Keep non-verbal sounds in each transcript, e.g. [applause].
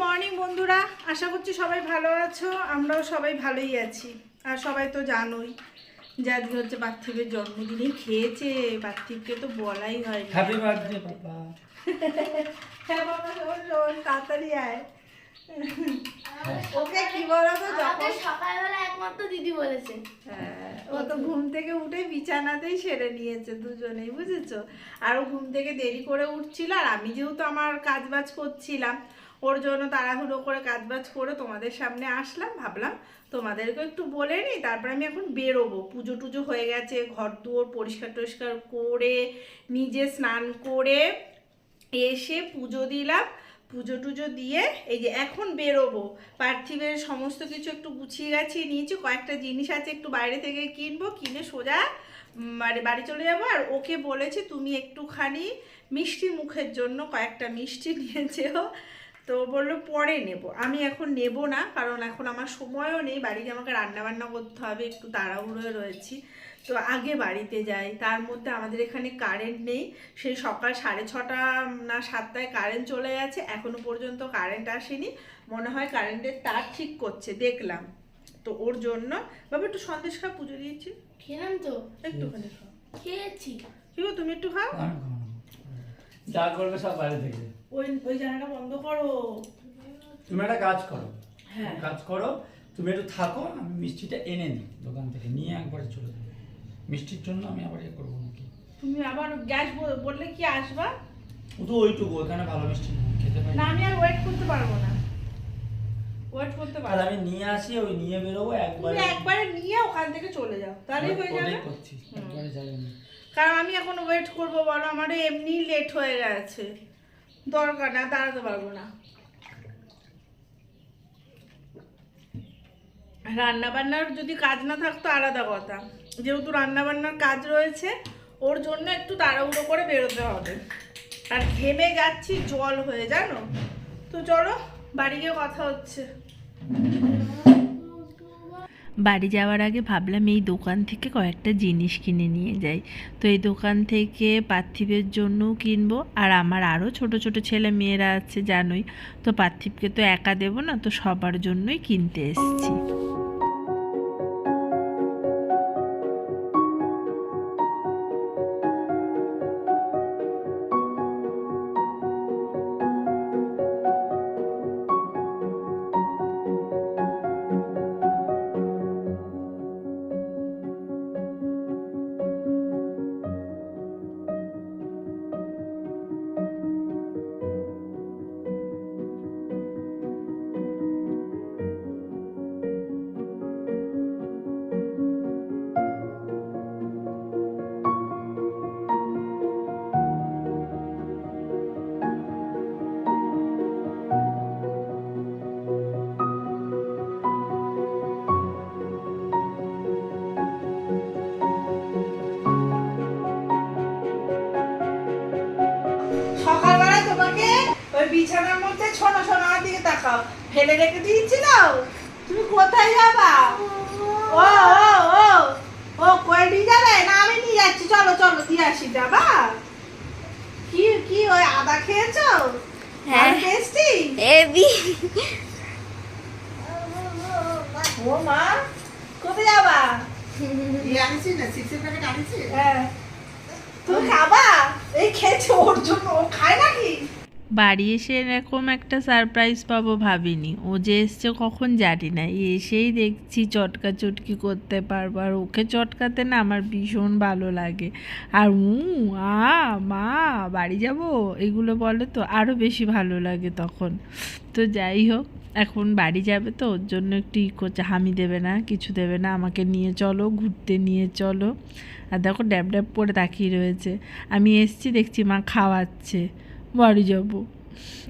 Morning বন্ধুরা। আশা করছি সবাই ভালো আছো আমরাও সবাই ভালোই আছি। আর সবাই তো জানোই যে আজকে হচ্ছে পার্থিবের জন্মদিনে খেয়েছে পার্থিবকে তো বলাই হয় হ্যাপি বার্থডে পাপা হ্যাঁ বাবা তাড়াতাড়ি আয়। ওকে কি বলো তো যখন সকালবেলা একমাত্র দিদি বলেছে। হ্যাঁ, ও তো ঘুম থেকে উঠে বিছানাতেই সেরে নিয়েছে দুজনেই বুঝেছ? আর ও ঘুম থেকে দেরি করে উঠছিল আর আমি যেহেতু আমার কাজ বাজ করছিলাম ওর জন্য তাড়াহুড়ো করে কাজ বাজ করে তোমাদের সামনে আসলাম, ভাবলাম তোমাদেরকে একটু বলে নিই, তারপরে আমি এখন বেরোবো। পুজো টুজো হয়ে গেছে, ঘর দুয়ার পরিষ্কার টরিষ্কার করে, নিজে স্নান করে এসে পুজো দিলাম। পুজো টুজো দিয়ে এই যে এখন বেরোবো। পার্থিবের সমস্ত কিছু একটু গুছিয়ে গাছিয়ে নিয়েছি, কয়েকটা জিনিস আছে একটু বাইরে থেকে কিনবো, কিনে সোজা মানে বাড়ি চলে যাব। আর ওকে বলেছি, তুমি একটুখানি মিষ্টি মুখের জন্য কয়েকটা মিষ্টি নিয়েছেও তো বলল পরে নেব। আমি এখন নেব না কারণ এখন আমার সময়ও নেই। বাড়িতে আমাকে রান্না বান্না করতে হবে একটু তাড়াহুড়োয় রয়েছি। তো আগে বাড়িতে যাই। তার মধ্যে আমাদের এখানে কারেন্ট নেই। সেই সকাল সাড়ে ছটা না সাতটায় কারেন্ট চলে গেছে। এখনও পর্যন্ত কারেন্ট আসেনি। মনে হয় কারেন্টের তার ঠিক করছে দেখলাম। তো ওর জন্য বাবা একটু সন্দেশ খা পুজো দিয়েছি। খেলাম তো। একটুখানি খাও। খেয়েছি কি গো তুমি একটু খাও। যা করবে সব বাইরে থেকে। ওই ওই জায়গাটা বন্ধ করো। তুমি একটা কাজ করো। হ্যাঁ। কাজ করো তুমি একটু থাকো আমি মিষ্টিটা এনে নিই দোকান থেকে নিয়ে একবারে চলে যাব। মিষ্টির জন্য আমি আবার ইয়ে করব নাকি? তুমি আবার গ্যাস বললে কি আসবা? ও তো ওইটুকু ওখানে ভালো মিষ্টি খেতে পারি না আমি আর ওয়েট করতে পারব না। ওয়েট করতে পারব। আমি নিয়ে আসি ওই নিয়ে বেরোবো একবারে তুমি একবারে নিয়ে ওখান থেকে চলে যাও তাহলেই হয়ে যাবে। করছি একবারে না কারণ আমি এখন ওয়েট করব বলো আমারও এমনি লেট হয়ে গেছে। দরকার না, দাঁড়াতে পারব না। রান্না বান্নার যদি কাজ না থাকতো আলাদা কথা। যেহেতু রান্না বান্নার কাজ রয়েছে, ওর জন্য একটু তাড়াহুড়ো করে বেরোতে হবে। আর ঘেমে যাচ্ছি, জল হয়ে, জানো? তো চলো, বাড়ি গিয়ে কথা হচ্ছে। বাড়ি যাওয়ার আগে ভাবলাম এই দোকান থেকে কয়েকটা জিনিস কিনে নিয়ে যাই। তো এই দোকান থেকে পার্থিবের জন্যও কিনবো, আর আমার আরও ছোট ছোট ছেলে মেয়েরা আছে, জানোই। তো পার্থিবকে তো একা দেবো না, তো সবার জন্যই কিনতে এসেছি। তাকাও ফেলে রেখে দিয়েছিল তুমি কোথায় যাবা? ও ও ও ও কই নিয়ে যাবে? না আমি নিয়ে যাচ্ছি। চলো চলো দিয়ে আসি যাবা। কি কি ওই আদা খেয়েছো? হ্যাঁ। টেস্টি এবি ও মা কোথায় যাবা? হ্যাঁ। তুমি খাবা? এই খেয়েছো ওর জন্য। ও খায় নাকি? বাড়ি এসে এরকম একটা সারপ্রাইজ পাবো ভাবিনি। ও যে এসছে কখন জানি না। এসেই দেখছি চটকা চটকি করতে পারব। আর ওকে চটকাতে না আমার ভীষণ ভালো লাগে। আর উ, আ, মা, বাড়ি যাব? এগুলো বলে তো আরও বেশি ভালো লাগে তখন। তো যাই হোক, এখন বাড়ি যাবে তো, ওর জন্য একটু ই করছে। হামি দেবে না, কিছু দেবে না, আমাকে নিয়ে চলো, ঘুরতে নিয়ে চলো। আর দেখো, ড্যাব ড্যাব করে তাকিয়ে রয়েছে। আমি এসছি, দেখছি মা খাওয়াচ্ছে। বাড়ি যাব।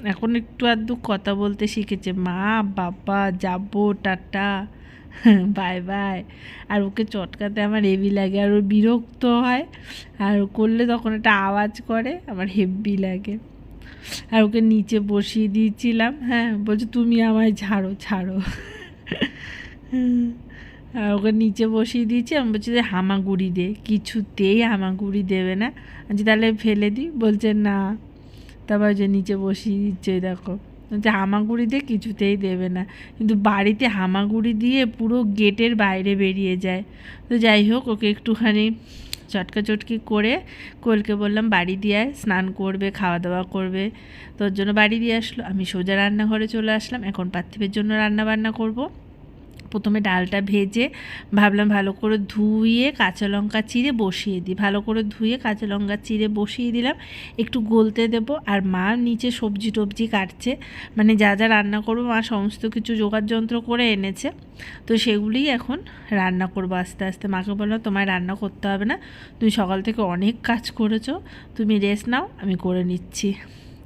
এখন একটু আধটু কথা বলতে শিখেছে মা বাবা যাব টাটা [laughs] বাই বাই। আর ওকে চটকাতে আমার হেভি লাগে আর ও বিরক্ত হয় আর করলে তখন একটা আওয়াজ করে আমার হেভি লাগে। আর ওকে নিচে বসিয়ে দিয়েছিলাম হ্যাঁ বলছে তুমি আমায় ছাড়ো ছাড়ো [laughs] আর ওকে নিচে বসিয়ে দিয়েছি আমি বলছি যে হামাগুড়ি দে কিছুতেই হামাগুড়ি দেবে না। বলছি, তাহলে ফেলে দিই। বলছে না। তারপর যে নিচে বসিয়ে দিচ্ছে, দেখো। যে হামাগুড়ি দিয়ে কিছুতেই দেবে না। কিন্তু বাড়িতে হামাগুড়ি দিয়ে পুরো গেটের বাইরে বেরিয়ে যায়। তো যাই হোক, ওকে একটুখানি চটকা চটকি করে কোলকে বললাম, বাড়ি দিয়ে স্নান করবে খাওয়া দাওয়া করবে। তোর জন্য বাড়ি দিয়ে আসলো, আমি সোজা রান্নাঘরে চলে আসলাম, এখন পার্থিবের জন্য রান্না বান্না করব। প্রথমে ডালটা ভেজে ভাবলাম ভালো করে ধুয়ে কাঁচা লঙ্কা চিড়ে বসিয়ে দিই। ভালো করে ধুয়ে কাঁচা লঙ্কা চিড়ে বসিয়ে দিলাম। একটু গলতে দেব আর মা নিচে সবজি টবজি কাটছে। মানে যা যা রান্না করব মা সমস্ত কিছু জোগাড় যন্ত্র করে এনেছে। তো সেগুলিই এখন রান্না করব আস্তে আস্তে। মাকে বললাম, তোমায় রান্না করতে হবে না। তুমি সকাল থেকে অনেক কাজ করেছ। তুমি রেস্ট নাও, আমি করে নিচ্ছি।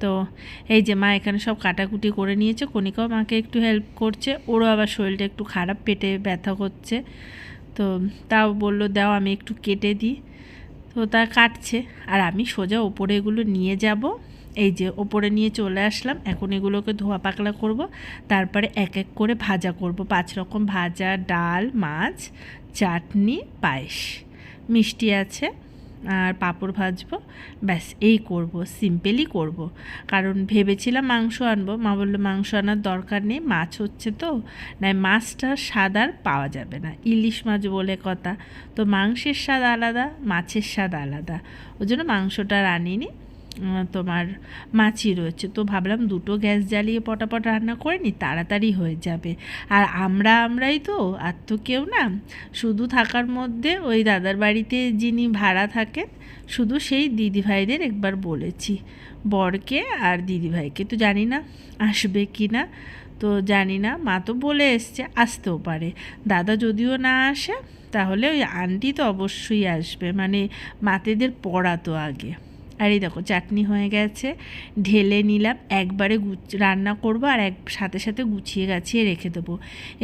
তো এই যে মা এখানে সব কাটাকুটি করে নিয়েছে, কণিকাও মাকে একটু হেল্প করছে, ওরও আবার শরীরটা একটু খারাপ, পেটে ব্যথা করছে। তো তাও বলল, দাও, আমি একটু কেটে দিই। তো তা কাটছে, আর আমি সোজা ওপরে এগুলো নিয়ে যাব। এই যে ওপরে নিয়ে চলে আসলাম, এখন এগুলোকে ধোয়া পাকলা করব, তারপরে এক এক করে ভাজা করব। পাঁচ রকম ভাজা, ডাল, মাছ, চাটনি, পায়েস। মিষ্টি আছে। আর পাঁপড় ভাজবো। ব্যাস এই করব সিম্পলি করব। কারণ ভেবেছিলাম মাংস আনব। মা বলল মাংস আনার দরকার নেই মাছ হচ্ছে তো। না মাছটা স্বাদ আর পাওয়া যাবে না। ইলিশ মাছ বলে কথা। তো মাংসের স্বাদ আলাদা মাছের স্বাদ আলাদা। ওই জন্য মাংসটা উম, তোমার মাছি রয়েছে। তো ভাবলাম দুটো গ্যাস জ্বালিয়ে পটাপট রান্না করে নি তাড়াতাড়ি হয়ে যাবে। আর আমরা আমরাই তো, আর তো কেউ না। শুধু থাকার মধ্যে ওই দাদার বাড়িতে যিনি ভাড়া থাকেন, শুধু সেই দিদিভাইদের একবার বলেছি। বরকে আর দিদিভাইকে তো জানি না, আসবে কি না। তো জানি না, মা তো বলে এসছে, আসতেও পারে। দাদা যদিও না আসে, তাহলে ওই আন্টি তো অবশ্যই আসবে। মানে মাতেদের পড়া তো আগে। আর এই দেখো চাটনি হয়ে গেছে, ঢেলে নিলাম, একবারে রান্না করব আর এক সাথে সাথে গুছিয়ে গাছিয়ে রেখে দেবো।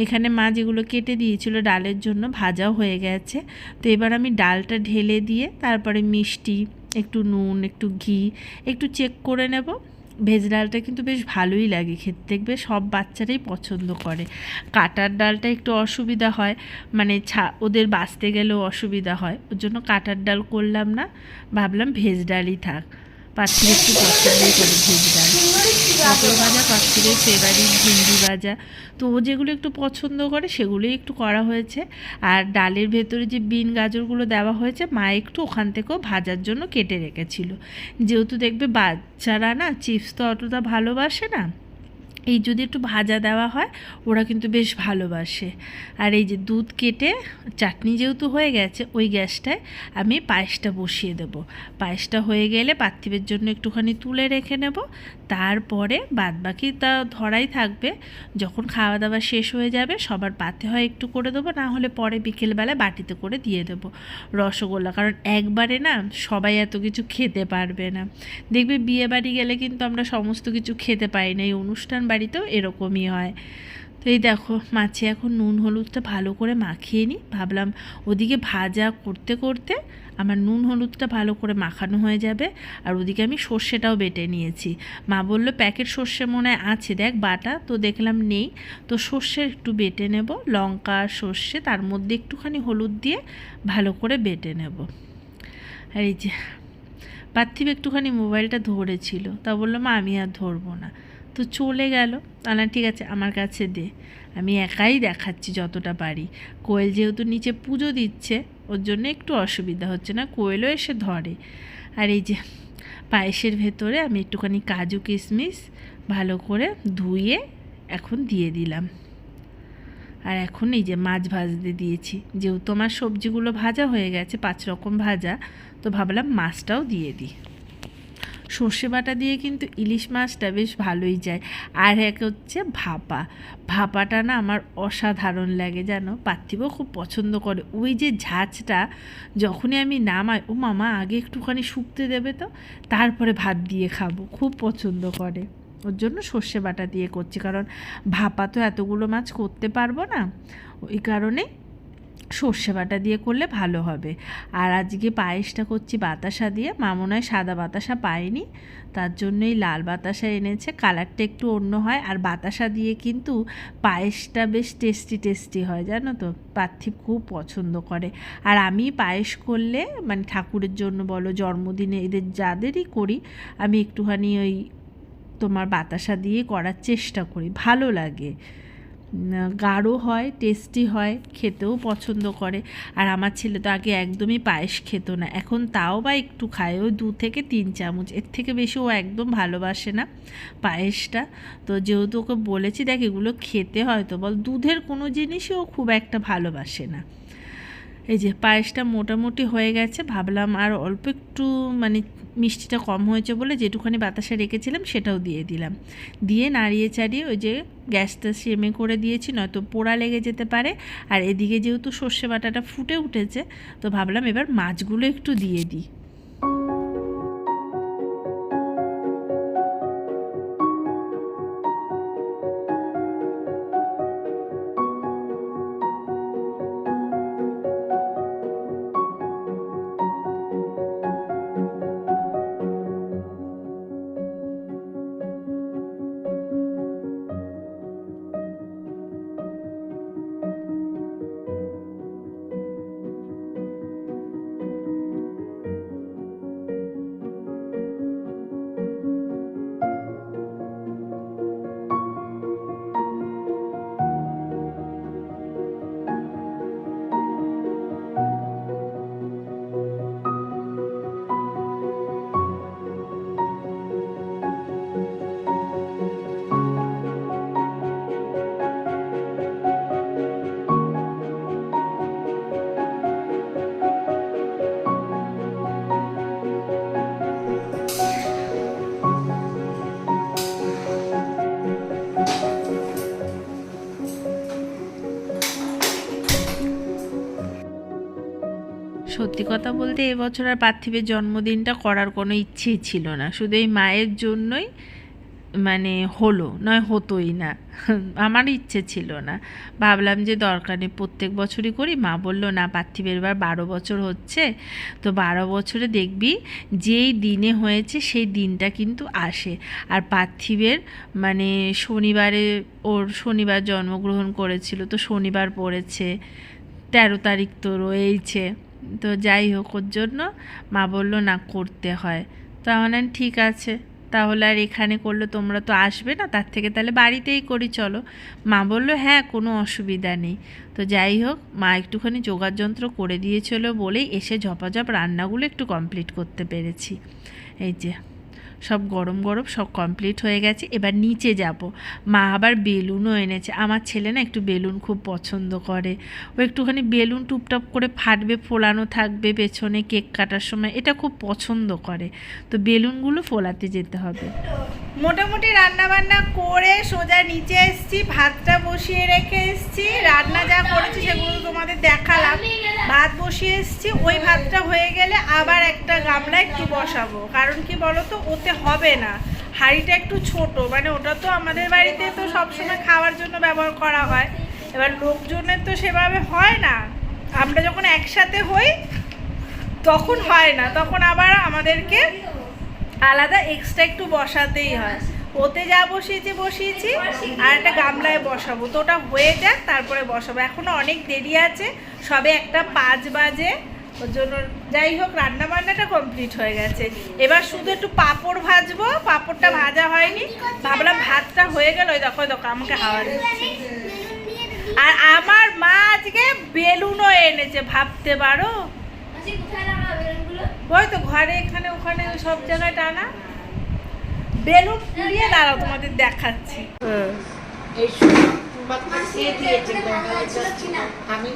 এখানে মা যেগুলো কেটে দিয়েছিল ডালের জন্য ভাজাও হয়ে গেছে। তো এবার আমি ডালটা ঢেলে দিয়ে তারপরে মিষ্টি, একটু নুন, একটু ঘি, একটু চেক করে নেব। ভেজ ডালটা কিন্তু বেশ ভালোই লাগে খেতে। দেখবে সব বাচ্চারাই পছন্দ করে। কাটার ডালটা একটু অসুবিধা হয় মানে ছা, ওদের বাঁচতে গেলেও অসুবিধা হয়। ওর জন্য কাটার ডাল করলাম না, ভাবলাম ভেজ ডালই থাক। পাচ্ছি একটু পছন্দই করে ভেজ ডাল। পটল ভাজা পাখিদের ফেভারিট ভিন্ডি ভাজা। তো ও যেগুলো একটু পছন্দ করে, সেগুলোই একটু করা হয়েছে। আর ডালের ভেতরে যে বিন গাজরগুলো দেওয়া হয়েছে, মা একটু ওখান থেকেও ভাজার জন্য কেটে রেখেছিল। যেহেতু দেখবে বাচ্চারা না, চিপস তো অতটা ভালোবাসে না, এই যদি একটু ভাজা দেওয়া হয়, ওরা কিন্তু বেশ ভালোবাসে। আর এই যে দুধ কেটে, চাটনি যেহেতু হয়ে গেছে, ওই গ্যাসটায় আমি পায়েসটা বসিয়ে দেবো। পায়েসটা হয়ে গেলে পার্থিবের জন্য একটুখানি তুলে রেখে নেব। তারপরে বাদবাকি তা ধরাই থাকবে। যখন খাওয়া দাওয়া শেষ হয়ে যাবে, সবার পাতে হয় একটু করে দেবো, না হলে পরে বিকেলবেলা বাটিতে করে দিয়ে দেবো রসগোল্লা। কারণ একবারে না সবাই এত কিছু খেতে পারবে না। দেখবে বিয়ে বাড়ি গেলে কিন্তু আমরা সমস্ত কিছু খেতে পাই না। এই অনুষ্ঠান বাড়িতেও এরকমই হয়। তো এই দেখো, মাছে এখন নুন, হলুদটা ভালো করে মাখিয়ে নিই। ভাবলাম ওদিকে ভাজা করতে করতে আমার নুন, হলুদটা ভালো করে মাখানো হয়ে যাবে। আর ওদিকে আমি সর্ষেটাও বেটে নিয়েছি। মা বলল, প্যাকেট সর্ষে মনে হয় আছে, দেখ বাটা। তো দেখলাম নেই। তো সর্ষে একটু বেটে নেব, লঙ্কা, সর্ষে, তার মধ্যে একটুখানি হলুদ দিয়ে ভালো করে বেটে নেব। আর এই যে, পার্থিব একটুখানি মোবাইলটা ধরেছিল। তা বলল, মা, আমি আর ধরবো না। তো চলে গেল। তাহলে ঠিক আছে, আমার কাছে দে। আমি একাই দেখাচ্ছি যতটা পারি। কোয়েল যেহেতু নিচে পুজো দিচ্ছে, ওর জন্য একটু অসুবিধা হচ্ছে না, কোয়েলও এসে ধরে। আর এই যে পায়েসের ভেতরে আমি একটুখানি কাজু কিশমিশ ভালো করে ধুয়ে এখন দিয়ে দিলাম। আর এখন এই যে মাছ ভাজতে দিয়েছি। যেহেতু আমার সবজিগুলো ভাজা হয়ে গেছে, পাঁচ রকম ভাজা, তো ভাবলাম মাছটাও দিয়ে দিই। সর্ষে বাটা দিয়ে কিন্তু ইলিশ মাছটা বেশ ভালোই যায়। আর এক হচ্ছে ভাপা। ভাপাটা না আমার অসাধারণ লাগে, জানো? পার্থিবও খুব পছন্দ করে। ওই যে ঝাঁচটা যখনই আমি নামাই, ও মামা আগে একটুখানি শুকতে দেবে তো, তারপরে ভাত দিয়ে খাব। খুব পছন্দ করে। ওর জন্য সর্ষে বাটা দিয়ে করছি। কারণ ভাপা তো এতগুলো মাছ করতে পারব না। ওই কারণে সর্ষে বাটা দিয়ে করলে ভালো হবে। আর আজকে পায়েসটা করছি বাতাসা দিয়ে। মামনায় সাদা বাতাসা পায়নি, তার জন্যই লাল বাতাসা এনেছে। কালারটা একটু অন্য হয়। আর বাতাসা দিয়ে কিন্তু পায়েসটা বেশ টেস্টি টেস্টি হয়, জানো তো? পার্থিব খুব পছন্দ করে। আর আমি পায়েস করলে মানে ঠাকুরের জন্য বলো, জন্মদিনে এদের যাদেরই করি, আমি একটুখানি ওই তোমার বাতাসা দিয়ে করার চেষ্টা করি। ভালো লাগে। গাঢ় হয় টেস্টি হয়, খেতেও পছন্দ করে। আর আমার ছেলে তো আগে একদমই পায়েস খেত না। এখন তাও বা একটু খায়। ওই দু থেকে তিন চামচ। এর থেকে বেশি ও একদম ভালোবাসে না পায়েসটা। তো যেহেতু ওকে বলেছি, দেখ এগুলো খেতে হয় তো বল, দুধের কোনো জিনিসই ও খুব একটা ভালোবাসে না। এই যে পায়েসটা মোটামুটি হয়ে গেছে, ভাবলাম আর অল্প একটু মানে মিষ্টিটা কম হয়েছে বলে যেটুখানি বাতাসে রেখেছিলাম সেটাও দিয়ে দিলাম। দিয়ে নাড়িয়ে চাড়িয়ে ওই যে গ্যাসটা সেমে করে দিয়েছি, নয়তো পোড়া লেগে যেতে পারে। আর এদিকে যেহেতু সর্ষে বাটাটা ফুটে উঠেছে, তো ভাবলাম এবার মাছগুলো একটু দিয়ে দিই। সত্যি কথা বলতে এবছর আর পার্থিবের জন্মদিনটা করার কোনো ইচ্ছেই ছিল না। শুধু এই মায়ের জন্যই মানে হলো, নয় হতোই না। আমার ইচ্ছে ছিল না। ভাবলাম যে দরকার নেই, প্রত্যেক বছরই করি। মা বলল, না, পার্থিবের এবার বারো বছর হচ্ছে। তো বারো বছরে দেখবি যেই দিনে হয়েছে সেই দিনটা কিন্তু আসে। আর পার্থিবের মানে শনিবারে ওর শনিবার জন্মগ্রহণ করেছিল, তো শনিবার পড়েছে। তেরো তারিখ তো রয়েইছে। তো যাই হোক, ওর জন্য মা বলল, না, করতে হয়। তো আমার ঠিক আছে, তাহলে আর এখানে করলে তোমরা তো আসবে না, তার থেকে তাহলে বাড়িতেই করি, চলো। মা বলল হ্যাঁ কোনো অসুবিধা নেই। তো যাই হোক, মা একটুখানি যোগাযন্ত্র করে দিয়েছিল বলেই এসে ঝপাঝপ রান্নাগুলো একটু কমপ্লিট করতে পেরেছি। এই যে সব গরম গরম সব কমপ্লিট হয়ে গেছে। এবার নিচে যাব। মা আবার বেলুনও এনেছে। আমার ছেলে না একটু বেলুন খুব পছন্দ করে। ও একটুখানি বেলুন টুপটাপ করে ফাটবে, ফোলানো থাকবে, পেছনে কেক কাটার সময়। এটা খুব পছন্দ করে। তো বেলুনগুলো ফোলাতে যেতে হবে। মোটামুটি রান্না বান্না করে সোজা নিচে এসেছি, ভাতটা বসিয়ে রেখে এসেছি। রান্না যা করেছি সেগুলো তোমাদের দেখালাম। ভাত বসিয়ে এসেছি। ওই ভাতটা হয়ে গেলে আবার একটা গামলা একটু বসাবো। কারণ কি বলো তো ওতে হবে না। হাঁড়িটা একটু ছোট মানে ওটা তো আমাদের বাড়িতে তো সবসময় খাওয়ার জন্য ব্যবহার করা হয়। এবার লোকজনের তো সেভাবে হয় না। আমরা যখন একসাথে হই, তখন হয় না। তখন আবার আমাদেরকে আলাদা এক্সট্রা একটু বসাতেই হয়। ওতে যা বসিয়েছি বসিয়েছি, আর একটা গামলায় বসাবো। তো ওটা হয়ে যাক, তারপরে বসাবো। এখনও অনেক দেরি আছে। সবে একটা পাঁচ বাজে। ওর জন্য যাই হোক রান্না বান্নাটা কমপ্লিট হয়ে গেছে। এবার শুধু একটু পাঁপড় ভাজবো। পাঁপড়টা ভাজা হয়নি। ভাবলাম ভাতটা হয়ে গেল। দেখো দেখো, আমাকে হাওয়া দিচ্ছে। আর আমার মা আজকে বেলুনও এনেছে, ভাবতে পারো? ওই তো ঘরে এখানে, ওখানে সব জায়গায় টানা। বেলুন পুড়িয়ে দাঁড়াও, তোমাদের দেখাচ্ছি। দিয়েছে আমি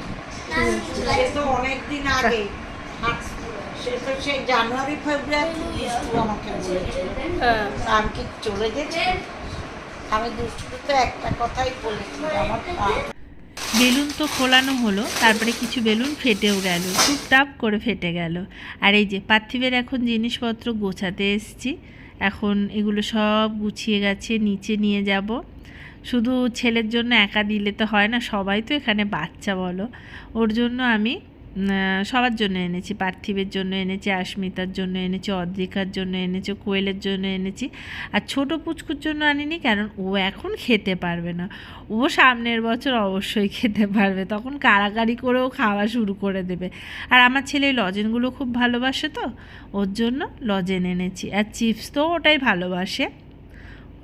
সে অনেক দিন আগে। সে তো সেই জানুয়ারি ফেব্রুয়ারি আমাকে বলেছে। আমি কি চলে গেছি? আমি একটা কথাই বলেছি আমার বেলুন তো খোলানো হলো তারপরে কিছু বেলুন ফেটেও গেল টুপটাপ করে ফেটে গেল। আর এই যে পার্থিবের এখন জিনিসপত্র গোছাতে এসছি এখন এগুলো সব গুছিয়ে গেছে নিচে নিয়ে যাব। শুধু ছেলের জন্য একা দিলে তো হয় না, সবাই তো এখানে বাচ্চা বলো। ওর জন্য আমি সবার জন্য এনেছি, পার্থিবের জন্য এনেছি, আস্মিতার জন্য এনেছি, অদ্রিকার জন্য এনেছি, কোয়েলের জন্য এনেছি। আর ছোট পুচকুর জন্য আনিনি কারণ ও এখন খেতে পারবে না। ও সামনের বছর অবশ্যই খেতে পারবে, তখন কাড়াকাড়ি করেও খাওয়া শুরু করে দেবে। আর আমার ছেলে লজেনগুলো খুব ভালোবাসে তো, ওর জন্য লজেন এনেছি। আর চিপস তো ওটাই ভালোবাসে।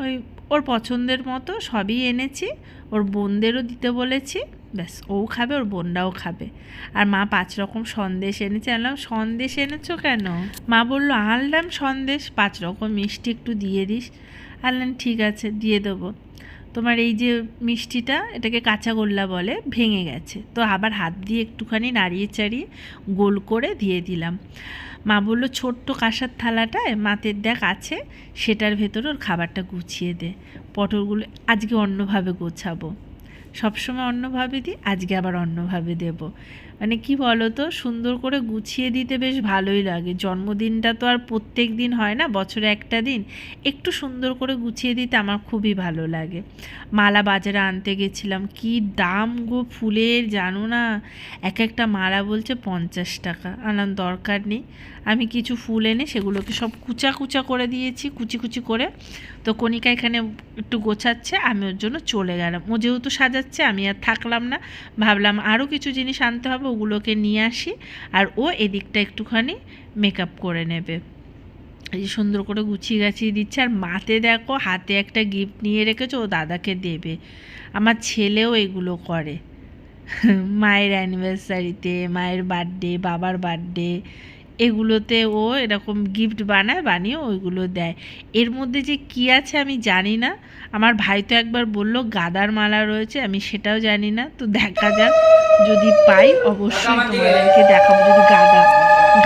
ওই ওর পছন্দের মতো সবই এনেছি, ওর বোনদেরও দিতে বলেছি, ব্যাস, ও খাবে, ওর বোনরাও খাবে। আর মা পাঁচ রকম সন্দেশ এনেছে আনলাম সন্দেশ এনেছো কেন? মা বলল, আনলাম সন্দেশ, পাঁচ রকম মিষ্টি একটু দিয়ে দিস। আনলাম ঠিক আছে, দিয়ে দেবো। তোমার এই যে মিষ্টিটা, এটাকে কাঁচা গোল্লা বলে, ভেঙে গেছে। তো আবার হাত দিয়ে একটুখানি নাড়িয়ে চাড়িয়ে গোল করে দিয়ে দিলাম। মা বলল, ছোট্ট কাঁসার থালাটায় মাতের দেখ আছে, সেটার ভেতরে ওর খাবারটা গুছিয়ে দে। পটলগুলো আজকে অন্যভাবে গোছাবো। সবসময় অন্যভাবে দিই, আজকে আবার অন্যভাবে দেব। মানে কি বলো তো সুন্দর করে গুছিয়ে দিতে বেশ ভালোই লাগে। জন্মদিনটা তো আর প্রত্যেক দিন হয় না, বছরে একটা দিন। একটু সুন্দর করে গুছিয়ে দিতে আমার খুবই ভালো লাগে। মালা বাজারে আনতে গেছিলাম, কি দাম গো ফুলের, জানো না? এক একটা মালা বলছে পঞ্চাশ টাকা। আনার দরকার নেই। আমি কিছু ফুল এনে সেগুলোকে সব কুচা কুচা করে দিয়েছি, কুচি কুচি করে। তো কণিকা এখানে একটু গোছাচ্ছে, আমি ওর জন্য চলে গেলাম। ও যেহেতু সাজাচ্ছে, আমি আর থাকলাম না। ভাবলাম আরও কিছু জিনিস আনতে হবে, ওগুলোকে নিয়ে আসি। আর ও এদিকটা একটুখানি মেকআপ করে নেবে। এই যে সুন্দর করে গুছিয়ে গাছিয়ে দিচ্ছে। আর মাতে দেখো, হাতে একটা গিফট নিয়ে রেখেছে, ও দাদাকে দেবে। আমার ছেলেও এগুলো করে। মায়ের অ্যানিভার্সারিতে মায়ের বার্থডে বাবার বার্থডে এগুলোতে ও এরকম গিফট বানায়, বানিয়ে ওইগুলো দেয়। এর মধ্যে যে কি আছে আমি জানি না। আমার ভাই তো একবার বলল, গাদার মালা রয়েছে, আমি সেটাও জানি না। তো দেখা যাক, যদি পাই অবশ্যই তোমাদেরকে দেখাবো। যদি গাদা,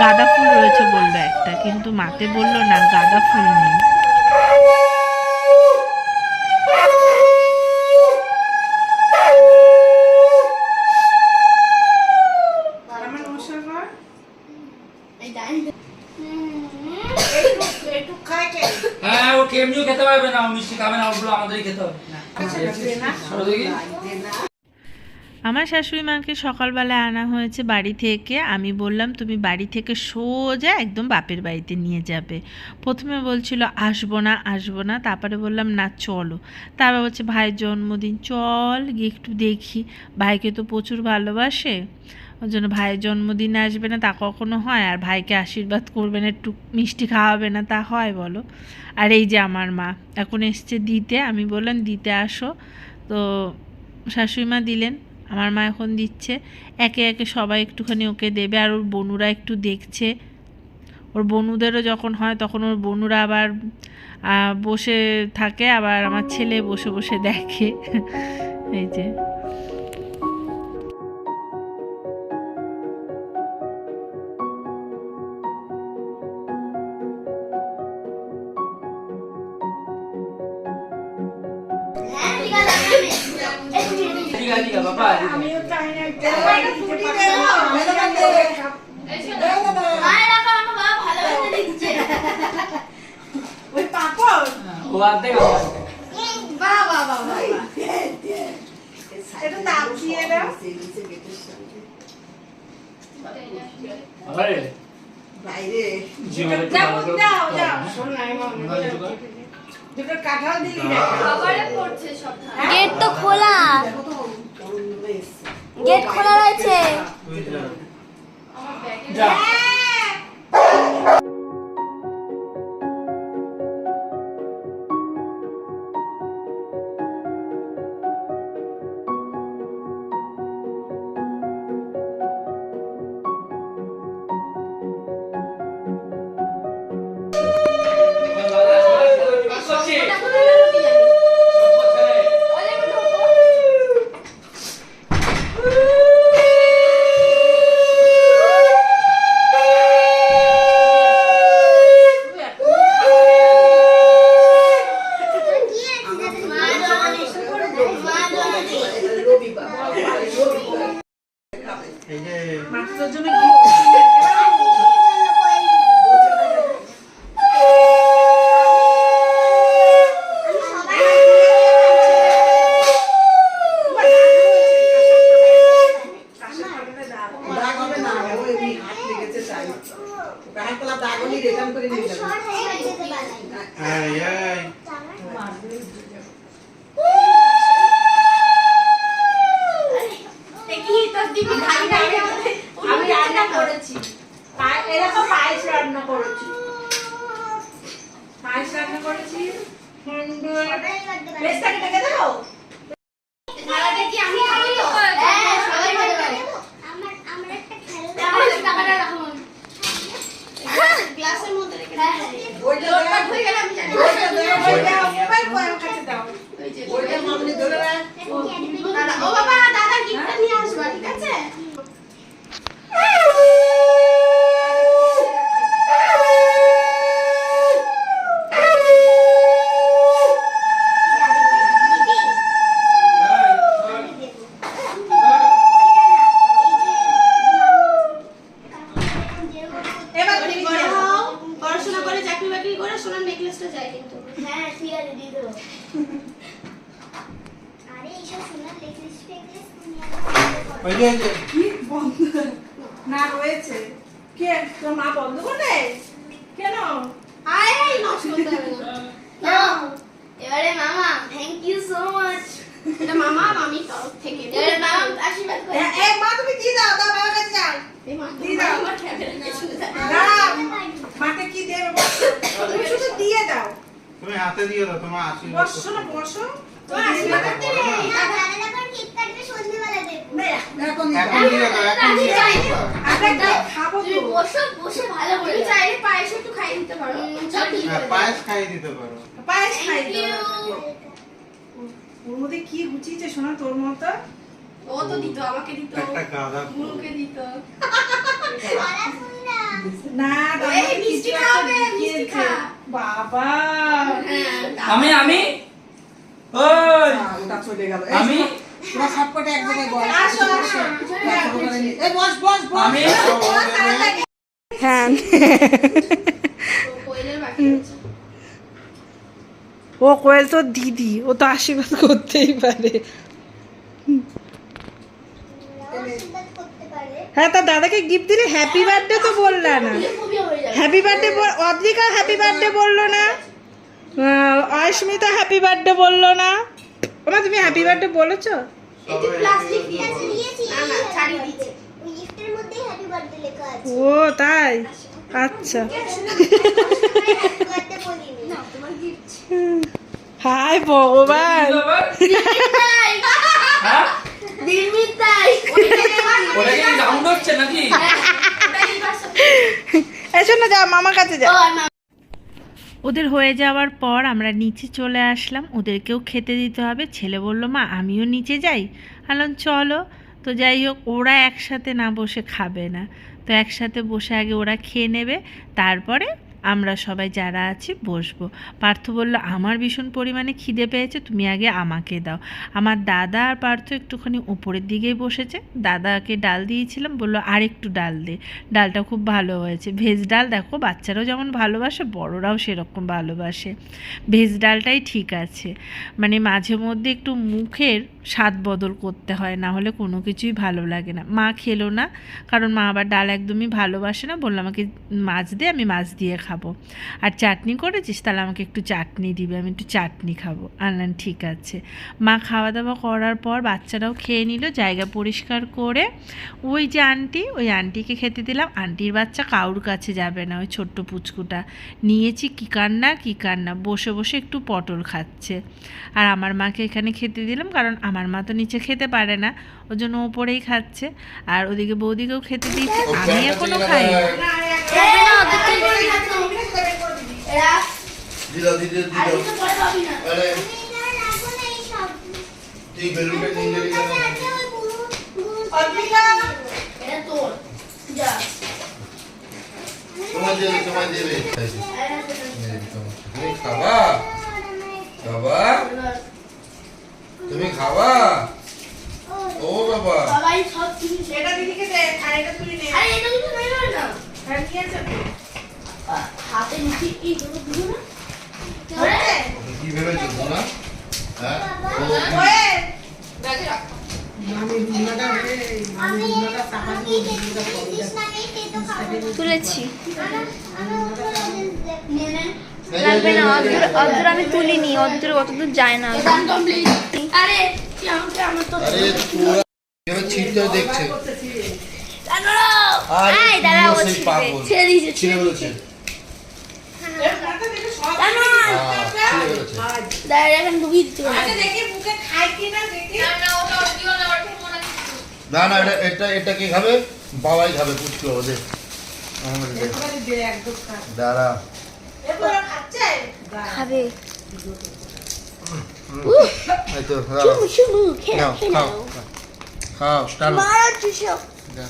গাঁদা ফুল রয়েছে বলল একটা, কিন্তু মাতে বলল না, গাঁদা ফুল নেই আমার নমস্কার কর এই ডাইনি একটু খায় কে হ্যাঁ ও কেমনিও খেতে পারবে না ও মিষ্টি খাবে না ওগুলো আমাদেরই খেতে হবে। আমার শাশুড়ি মাকে সকালবেলায় আনা হয়েছে বাড়ি থেকে। আমি বললাম তুমি বাড়ি থেকে সোজা একদম বাপের বাড়িতে নিয়ে যাবে। প্রথমে বলছিল আসব না আসব না। তারপরে বললাম না চলো। তারপর বলছে ভাইয়ের জন্মদিন চল গিয়ে একটু দেখি। ভাইকে তো প্রচুর ভালোবাসে। ওর জন্য ভাইয়ের জন্মদিনে আসবে না, তা কখনো হয়? আর ভাইকে আশীর্বাদ করবে না, একটু মিষ্টি খাওয়াবে না, তা হয় বলো? আর এই যে আমার মা, এখন এসছে দিতে, আমি বললাম দিতে আসো। তো শাশুড়ি মা দিলেন, আমার মা এখন দিচ্ছে। একে একে সবাই একটুখানি ওকে দেবে, আর ওর বনুরা একটু দেখছে। ওর বনুদেরও যখন হয়, তখন ওর বনুরা আবার বসে থাকে, আবার আমার ছেলে বসে বসে দেখে। এই যে। আমিও চাই না ওই পাপড়? ও বাহ বাহ বাহ এটা দাম আরে। বাইরে। যাও, যাও, যাও। শোন নাই গেট তো খোলা। গেট খোলা রয়েছে আমার ব্যাগে জন্য gift হ্যাঁ, হ্যাঁ। ওইটা ধরে রাখ। ও বাবা দাদা গিফটটা নিয়ে আসবা ঠিক আছে? পায়েস একটু দিতে পারো হ্যাঁ, পায়েস দিতে পারো পায়েস খাই থ্যাংক ইউ ওর মধ্যে কি গুছিয়েছে শোনা তোর মতো ও তো দিত আমাকে দিত একটা গাদা দিত না তার এই, মধ্যে মিষ্টি খাবে, মিষ্টি খা। বাবা। হ্যাঁ, আমি আমি? ওই। ওটা চলে গেল। আমি? তোরা সবকটা এক জায়গায় বস আসো আসো এই বস বস বস। আমি? কোয়েলের ও কোয়েল তো দিদি ও তো আশীর্বাদ করতেই পারে করতে পারে হ্যাঁ তা দাদাকে গিফট দিলে হ্যাপি বার্থডে তো বললা না। হয়ে happy birthday Adrika happy birthday বলল না। অস্মিতা হ্যাপি বার্থডে বলল না। ওমা তুমি হ্যাপি বার্থডে বলেছ? একটু প্লাস্টিক দিয়েছে দিয়েছি না না ছাড়িয়ে দিয়েছে ওই গিফটের মধ্যেই হ্যাপি বার্থডে লেখা আছে। ও তাই? আচ্ছা। [laughs] হাই ভগবান [laughs] ওদের হয়ে যাওয়ার পর আমরা নিচে চলে আসলাম। ওদেরকেও খেতে দিতে হবে। ছেলে বলল, মা, আমিও নিচে যাই। আলাম চলো। তো যাই হোক, ওরা একসাথে না বসে খাবে না। তো একসাথে বসে আগে ওরা খেয়ে নেবে। তারপরে আমরা সবাই যারা আছি বসবো। পার্থ বলল, আমার ভীষণ পরিমাণে খিদে পেয়েছে, তুমি আগে আমাকে দাও। আমার দাদা আর পার্থ একটুখানি উপরের দিকেই বসেছে। দাদাকে ডাল দিয়েছিলাম, বলল আর একটু ডাল দে। ডালটা খুব ভালো হয়েছে। ভেজ ডাল দেখো, বাচ্চারাও যেমন ভালোবাসে, বড়রাও সেরকম ভালোবাসে। ভেজ ডালটাই ঠিক আছে। মানে মাঝে মধ্যে একটু মুখের স্বাদ বদল করতে হয়, না হলে কোনো কিছুই ভালো লাগে না। মা খেলো না, কারণ মা আবার ডাল একদমই ভালোবাসে না, বলল আমাকে মাছ দে, আমি মাছ দিয়ে খাব। আর চাটনি করেছিস? তাহলে আমাকে একটু চাটনি দিবে, আমি একটু চাটনি খাব। আনলাম ঠিক আছে। মা খাওয়া দাওয়া করার পর বাচ্চারাও খেয়ে নিল, জায়গা পরিষ্কার করে। ওই যে আন্টি, ওই আন্টিকে খেতে দিলাম। আন্টির বাচ্চা কাউর কাছে যাবে না, ওই ছোট্ট পুচকুটা। নিয়েছি কী কান্না কী কান্না? বসে বসে একটু পটল খাচ্ছে। আর আমার মাকে এখানে খেতে দিলাম, কারণ আমার মা তো নিচে খেতে পারে না ওই জন্য ওপরেই খাচ্ছে। আর ওদিকে বৌদিকেও খেতে দিচ্ছে আমি এখনও খাই খাবা বাবা। তুমি খাবা? ও বাবা। সবাই সব জিনিস এটা দিদিকে দে আর এটা তুই নে আরে এটা কিন্তু নেই না? হ্যাঁ নিয়ে যাবে হাতে নিচে কি দিও না? ধরে। কি ভেবেছো সোনা হ্যাঁ? ও রাখ। তুলেছি। লাগবে না অদ্র আমি তুলিনি অদ্র অতদূর যায় না। আরে ছিটতে দেখছে। না না এটা এটা এটা কে খাবে? বাবাই খাবে পুচকু ওদের। দাঁড়া। খাবে। চুষো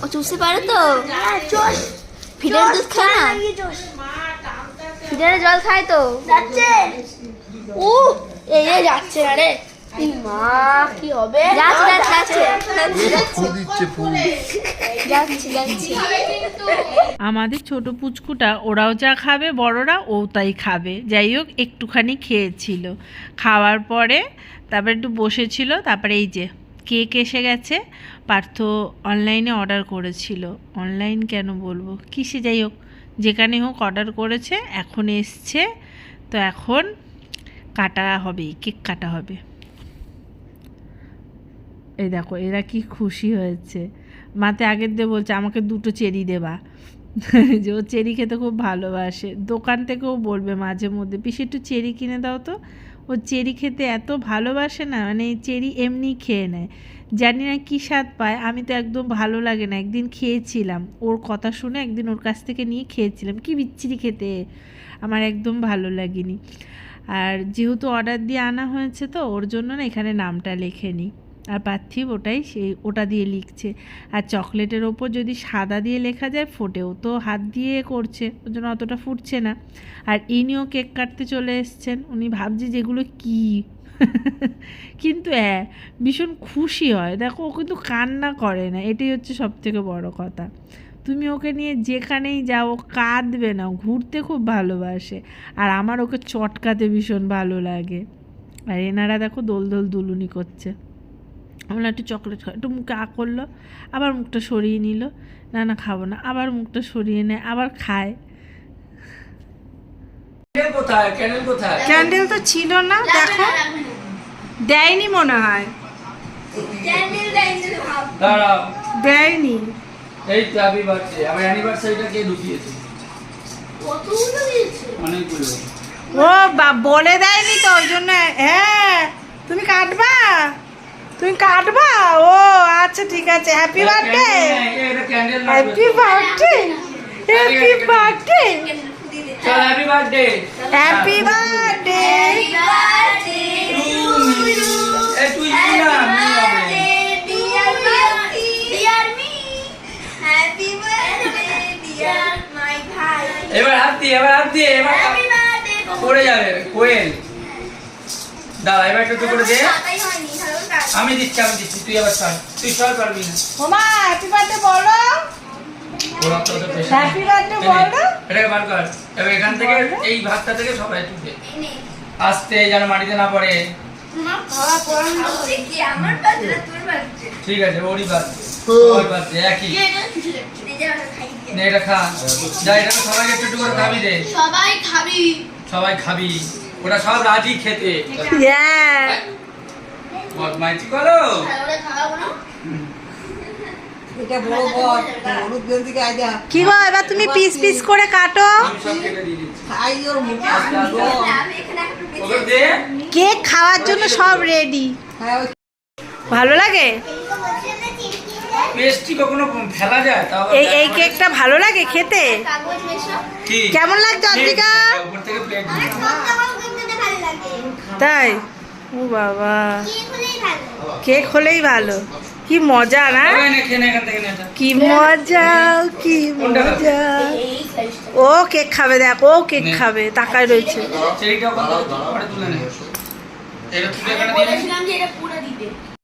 ও পারে তো? ফিডার দুধ খায় না? ফিডারে জল খায় তো? যাচ্ছে। ও এই যাচ্ছে না রে মা কি হবে? যাচ্ছে যাচ্ছে যাচ্ছে। আমাদের ছোট পুচকুটা ওরাও যা খাবে, বড়রা ও তাই খাবে। যাই হোক, একটুখানি খেয়েছিল। খাওয়ার পরে তারপরে একটু বসেছিল, তারপরে এই যে কেক এসে গেছে। পার্থ অনলাইনে অর্ডার করেছিল। অনলাইন কেন বলব? কিসে যাই হোক, যেখানে হোক অর্ডার করেছে, এখন এসছে। তো এখন কাটা হবে, কেক কাটা হবে। এই দেখো, এরা কি খুশি হয়েছে। মাতে আগের দিয়ে বলছে, আমাকে দুটো চেরি দেবা। [laughs] যে ও চেরি খেতে খুব ভালোবাসে। দোকান থেকেও বলবে মাঝে মধ্যে, পিসি একটু চেরি কিনে দাও তো। ও চেরি খেতে এত ভালোবাসে না মানে চেরি এমনি খেয়ে নেয়। জানি না কী স্বাদ পায়, আমি তো একদম ভালো লাগে না। একদিন খেয়েছিলাম, ওর কথা শুনে একদিন ওর কাছ থেকে নিয়ে খেয়েছিলাম। কি বিচ্ছিরি খেতে, আমার একদম ভালো লাগেনি। আর যেহেতু অর্ডার দিয়ে আনা হয়েছে তো, ওর জন্য না এখানে নামটা লেখে নিই আর পার্থিব ওটাই সেই ওটা দিয়ে লিখছে। আর চকলেটের ওপর যদি সাদা দিয়ে লেখা যায়, ফোটেও তো হাত দিয়ে করছে, ওর জন্য অতটা ফুটছে না। আর ইনিও কেক কাটতে চলে এসছেন। উনি ভাবছে যেগুলো কী? [laughs] কিন্তু হ্যাঁ ভীষণ খুশি হয়। দেখো, ও কিন্তু কান্না করে না। এটাই হচ্ছে সব থেকে বড় কথা। তুমি ওকে নিয়ে যেখানেই যাও কাঁদবে না। ঘুরতে খুব ভালোবাসে। আর আমার ওকে চটকাতে ভীষণ ভালো লাগে। আর এনারা দেখো দোল দোল দুলুনি করছে। আমরা একটু চকলেট খাই একটু মুখে আ করল আবার মুখটা সরিয়ে নিল। না না খাব না। আবার মুখটা সরিয়ে নেয় আবার খায়। ক্যান্ডেল তো ছিল না দেখো। দেয়নি মনে হয়। দেয়নি এই তো হ্যাপি বার্থডে আমার অ্যানিভার্সারিটা কে ঢুকিয়েছে অনেকগুলো। ও বা বলে দেয়নি তো ওই জন্য হ্যাঁ তুমি কাটবা? তুমি কাটবা? ও আচ্ছা ঠিক আছে। Happy birthday happy birthday happy birthday চল হ্যাপি বার্থডে হ্যাপি বার্থডে এবার হাত দিয়ে এবার হাত দিয়ে এবার পড়ে যাবে কোয়েল। দাঁড়া এবার একটু করে দে। আমি দিচ্ছি আমি দিচ্ছি তুই আবার সর তুই সর পারবি না ওমা হ্যাপি বার্থডে বলো। হ্যাপি বার্থডে এই বলো। এটাকে বার কর। এবার এখান থেকে এই ভাতটা থেকে সবাই তুলবে আস্তে যেন মাটিতে না পড়ে। ঠিক আছে ওরই বাদ ওর বাদ দে, একই এটা খা। যা এটা সবাই একটু একটু করে খাবি দে। সবাই খাবি। সবাই খাবি। ওটা সব রাজি খেতে। হ্যাঁ বদমাইশি করো। কি গো এবার তুমি পিস পিস করে কাটো। কেক খাওয়ার জন্য সব রেডি ভালো লাগে? এই এই কেকটা ভালো লাগে খেতে? কেমন লাগছে অদ্রিকা? উপর থেকে প্লেট আমার খেতে ভালো লাগে। তাই? ও বাবা। কি হলেই ভালো? কেক হলেই ভালো? কি মজা না। কি মজা কি মজা। ও কেক খাবে দেখ ও কেক খাবে তাকায় রয়েছে।